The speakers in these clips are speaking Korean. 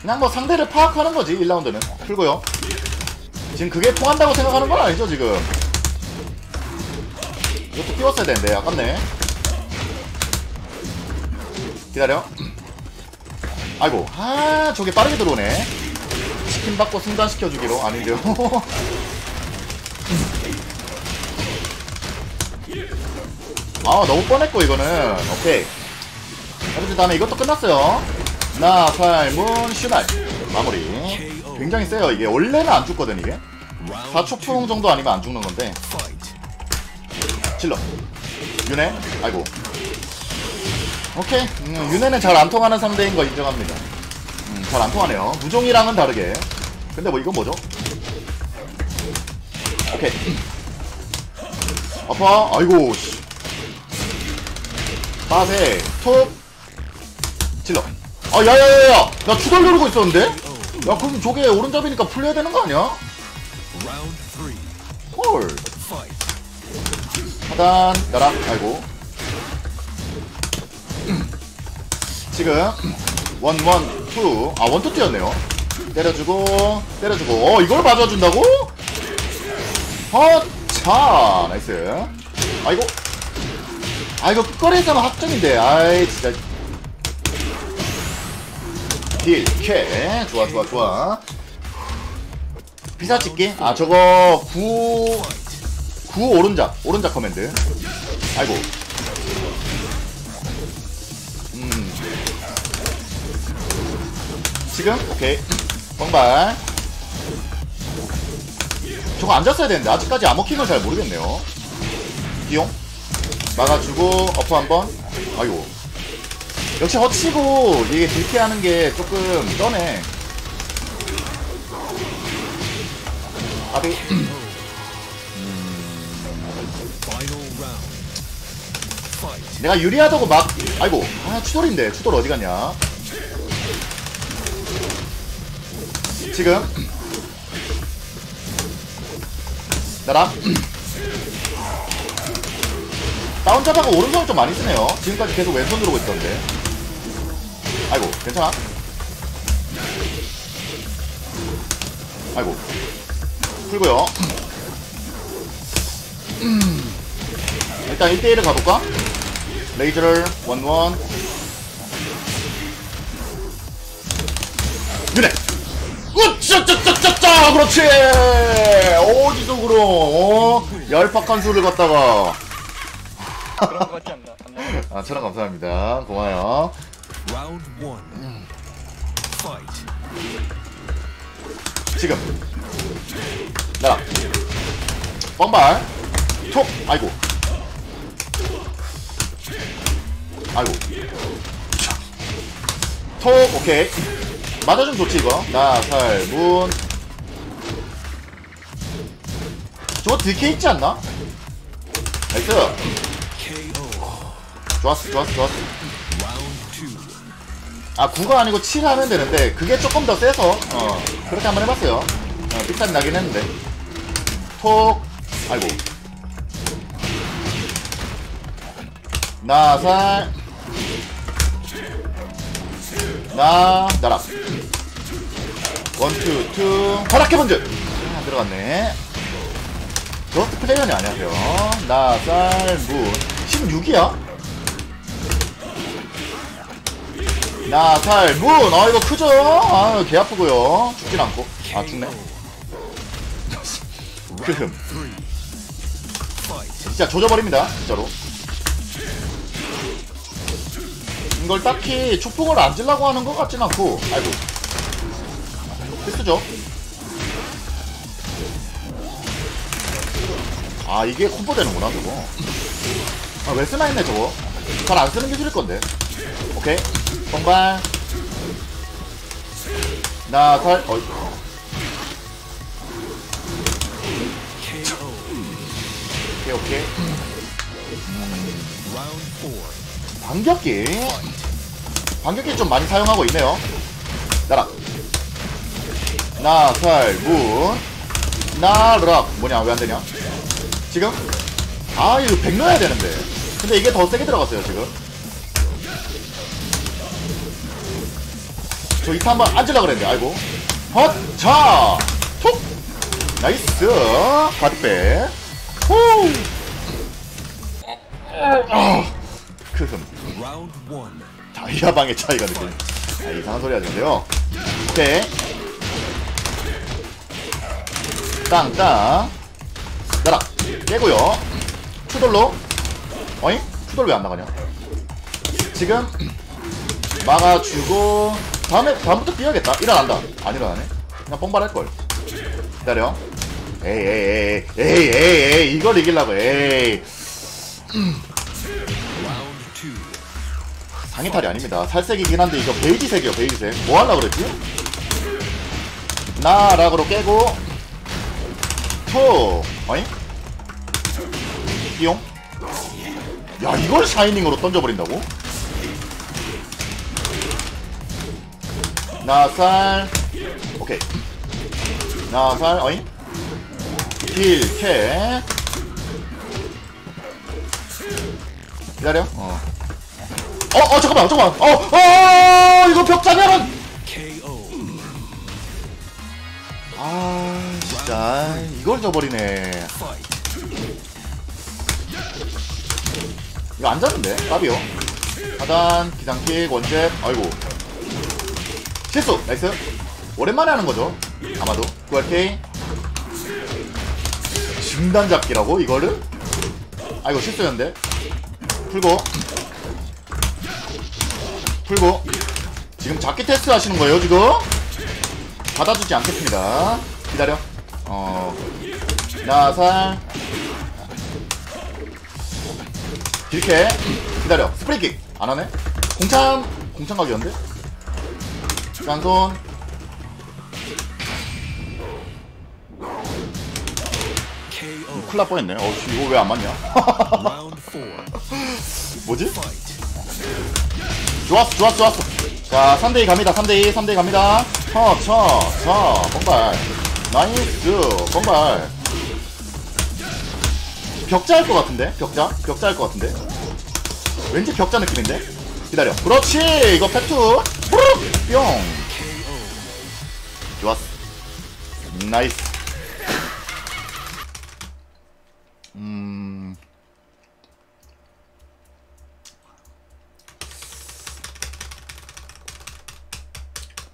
그냥 뭐 상대를 파악하는 거지 1라운드는. 풀고요. 지금 그게 통한다고 생각하는 건 아니죠 지금. 이것도 띄웠어야 되는데 아깝네. 기다려. 아이고 아 저게 빠르게 들어오네. 치킨 받고 승단시켜주기로. 아닌데요. 아 너무 뻔했고 이거는. 오케이. 그래도 다음에 이것도 끝났어요 나, 칼, 문, 슈날 마무리. 굉장히 세요. 이게 원래는 안 죽거든 이게. Round 4초풍 정도 아니면 안 죽는 건데. 질러. 윤회 아이고. 오케이. 음, 윤회는 잘 안 통하는 상대인 거 인정합니다. 음, 잘 안 통하네요. 무종이랑은 다르게. 근데 뭐 이건 뭐죠? 오케이. 아파? 아이고 씨. 빠세. 톱 질러 아 야야야야. 나 추돌 누르고 있었는데? 야 그럼 저게 오른잡이니까 풀려야 되는 거 아니야? 헐. 하단 나랑 아이고. 지금 원원 투 아 원투 뛰었네요. 때려주고 때려주고. 어 이걸 맞아준다고? 허차. 나이스. 아이고. 아이고 끝거리에서는 확정인데. 아이 진짜 딜 캐 좋아 좋아 좋아. 피사 찍기? 아 저거 구 구 오른작 오른작 커맨드. 아이고. 음. 지금? 오케이. 뻥발. 저거 앉았어야 되는데 아직까지 암호킹을 잘 모르겠네요. 기용. 막아주고 어퍼 한 번. 아이고 역시 허치고 이게 딜캐 하는 게 조금 떠네 아비. Fight. 내가 유리하다고 막 아이고 아 추돌인데. 추돌 어디 갔냐? 지금? 나라? 다운 잡아가 오른손을 좀 많이 쓰네요. 지금까지 계속 왼손 누르고 있었는데 아이고 괜찮아? 아이고. 풀고요. 일단 1대1을 가볼까? 레이저를 원원. 윤회 으짜짜짜짜짜 그렇지! 어디적으로 어? 열팍한 수를 갖다가. 그런 거 같지 않나? 않나? 아 천원 감사합니다. 고마워요 Round one. Fight. 지금. 나라. 뻥발. 톡. 아이고. 아이고. 톡. 오케이. 맞아주면 좋지 이거. 나살문. 저거 DK 있지 않나? 나이스. 좋았어 좋았어 좋았어. 아 9가 아니고 7 하면 되는데 그게 조금 더 세서. 어. 그렇게 한번 해봤어요. 어, 삑살이 나긴 했는데. 톡. 아이고. 나살. 나 나락. 원투 투. 허락해 번즈 아, 들어갔네. 저스트 플레이어이 안녕하세요. 나살 문 16이야? 나살 문! 아 이거 크죠? 아 개 아프고요. 죽진 않고. 아 죽네. Fight. 진짜 조져버립니다 진짜로. 이걸 딱히 축복을 안 질라고 하는 것 같진 않고. 아이고. 필수죠. 아 이게 콤보 되는구나 저거. 아 왜 쓰나 했네 저거. 잘 안 쓰는 기술일 건데 오케이. 뻥발 나살 어이. 오케이 오케이. 반격기. 반격기 좀 많이 사용하고 있네요. 나락 나살문 나락 뭐냐 왜 안되냐? 지금? 아 이거 100 넣어야 되는데. 근데 이게 더 세게 들어갔어요 지금 저 이타 한번 앉으려 그랬는데 아이고. 헛 자 톡! 나이스. 바디백 후! 아, 크흠. 다이아방의 차이가 느껴 아, 이상한 소리 하는데요. 오케이 땅땅. 나락 깨고요. 추돌로. 어잉? 추돌 왜 안 나가냐? 지금 막아주고 다음에 다음부터 뛰어야겠다 일어난다 안 일어나네 그냥 뽕발할걸 기다려 에이 에이 에이 에이 에이 에이 이걸 이기려고 에이. 상의탈이 아닙니다. 살색이긴 한데 이거 베이지색이요, 베이지색. 뭐 하려고 그랬지? 나 락으로 깨고 토 어잉? 띠용? 야 이걸 샤이닝으로 던져버린다고? 나살 오케이 나살 어잉? 딜캐 기다려 어 어, 어, 잠깐만, 잠깐만. 어, 어, 이거. KO. 아, 진짜 이걸 져버리네. 이거 안 잡는데, 까비요. 하단, 기상킥, 원잽, 아이고. 실수, 나이스. 오랜만에 하는 거죠. 아마도. 9RK. 중단 잡기라고, 이거를? 아이고, 실수였는데. 풀고. 풀고. 지금 잡기 테스트 하시는 거예요, 지금? 받아주지 않겠습니다. 기다려. 어. 나살. 이렇게 기다려 스프링킥 안 하네 공참 공참 각이었는데 KO. 큰일 날 뻔했네. 어씨 이거 왜 안 맞냐. 뭐지? 좋았어 좋았어 좋았어. 자 3대2 갑니다. 3대2 3대2 갑니다. 쳐쳐쳐. 뻥발. 나이스. 뻥발. 벽자 할 것 같은데? 벽자? 벽자 할 것 같은데? 왠지 벽자 느낌인데? 기다려. 그렇지! 이거 뽀록 뿅. 좋았어 나이스 음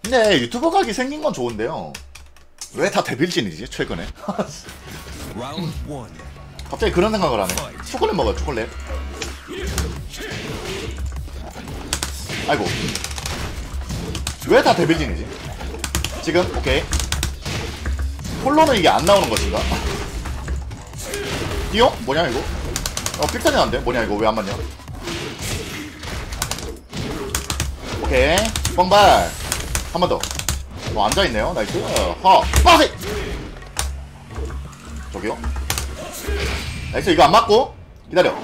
근데 유튜버 각이 생긴 건 좋은데요 왜 다 데빌진이지 최근에. 갑자기 그런 생각을 하네 초콜릿 먹어요 초콜릿 아이고 왜 다 데빌진이지? 지금? 오케이. 폴로는 이게 안 나오는 것인가? 띠용? 뭐냐 이거? 어 필탄이 안돼. 뭐냐 이거? 왜 안 맞냐? 오케이. 뻥발. 한 번더. 뭐 앉아있네요. 나이스. 허 빠세! 저기요? 나이스. 이거 안 맞고 기다려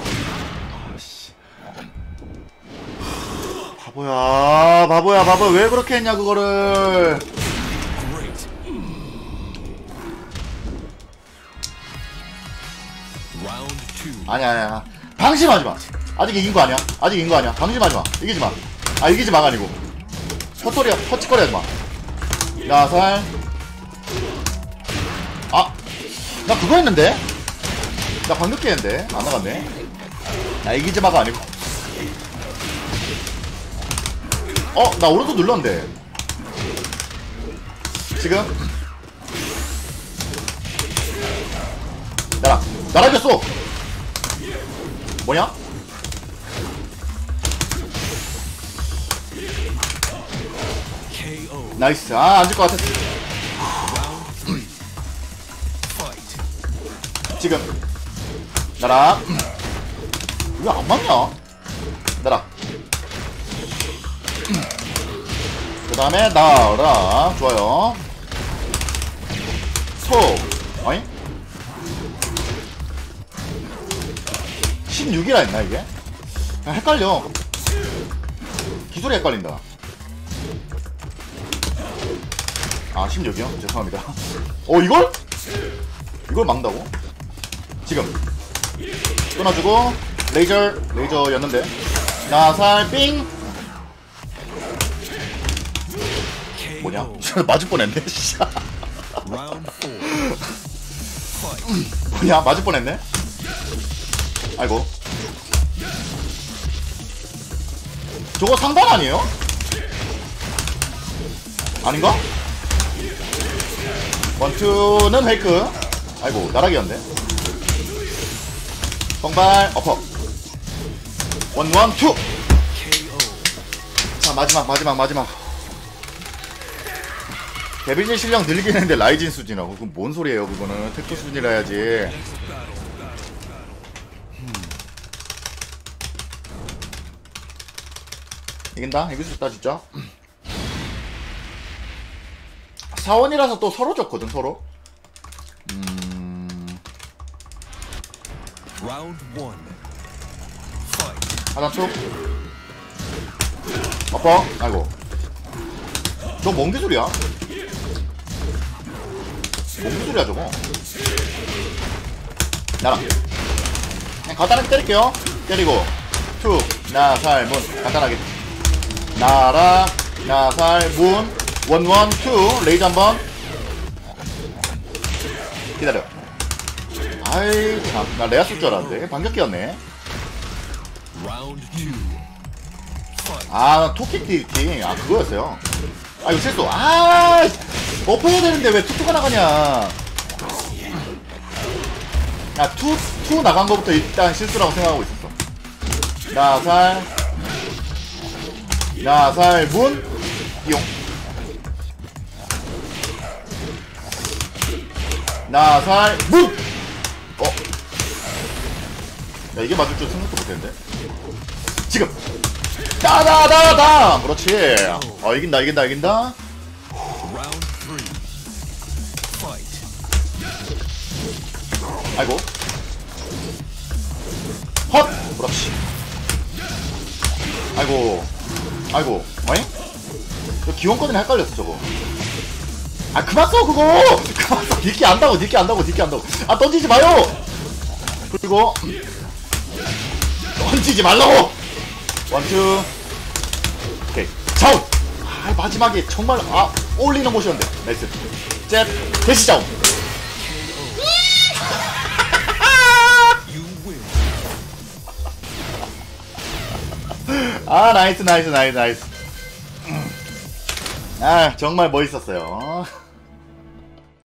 바보야 바보야 바보. 왜 그렇게 했냐 그거를. two. 아니야 아니야. 방심하지 마. 아직 이긴 거 아니야? 아직 이긴 거 아니야? 방심하지 마. 이기지 마아 이기지 마가 아니고. 헛소리야 헛짓거리 하지 마. 나살. 아나 그거 했는데? 나 방금 했는데? 안 나갔네. 나 이기지 마가 아니고 어 나 오른쪽 눌렀는데. 지금? 나라 나라 이겼어. 뭐냐? 나이스. 아 앉을 것 같았어. 지금. 나라. 왜 안 맞냐? 나라 그 다음에 나라 좋아요 톡 어잉? 16이라 했나 이게? 아, 헷갈려 기술이 헷갈린다 아 16이요? 죄송합니다 어 이걸? 이걸 막다고? 지금 끊어주고 레이저 레이저였는데 나살 삥 뭐냐? 맞을 뻔했네. 뭐냐? 맞을 뻔했네. 아이고. 저거 상단 아니에요? 아닌가? 원투는 페이크. 아이고 나락이었네. 성발 어퍼. 원원 투. 자 마지막 마지막 마지막. 데빌린 실력 늘긴 했는데 라이진 수준이라고 그건 뭔 소리예요 그거는? 택도 수준이라 해야지. 이긴다? 이길 수 있다 진짜? 사원이라서 또 서로 졌거든 서로. 음. 하나 툭 아빠? 아이고. 저 뭔 기술이야 뭔 기술이야 저거? 나라 그냥 간단하게 때릴게요. 때리고. 툭. 나살 문. 간단하게. 나라. 나살 문. 원원 투. 레이저 한번. 기다려. 아이 참나 레아 쓸줄 알았는데. 반격기였네. 아 토끼 띠띠. 아 그거였어요 아 이거 실수. 아 엎어야 되는데 왜 투투가 나가냐. 야 투 투 나간 거부터 일단 실수라고 생각하고 있었어. 나살. 나살 문. 이용. 나살 문. 어? 야 이게 맞을 줄 생각도 못했는데. 지금 따다다다 그렇지. 어 이긴다 이긴다 이긴다. 아이고. 헛! 그렇지. 아이고. 아이고. 어잉? 저 기원권이랑 헷갈렸어 저거. 아 그만 써 그거! 그만 써. 딜기 안다고 딜기 안다고 딜기 안다고. 아 던지지 마요! 그리고 던지지 말라고 원투 오케이 자운 아 마지막에 정말 아 올리는 곳이었는데. 나이스. 잽. 대시 자운. 아 나이스 나이스 나이스 나이스. 아 정말 멋있었어요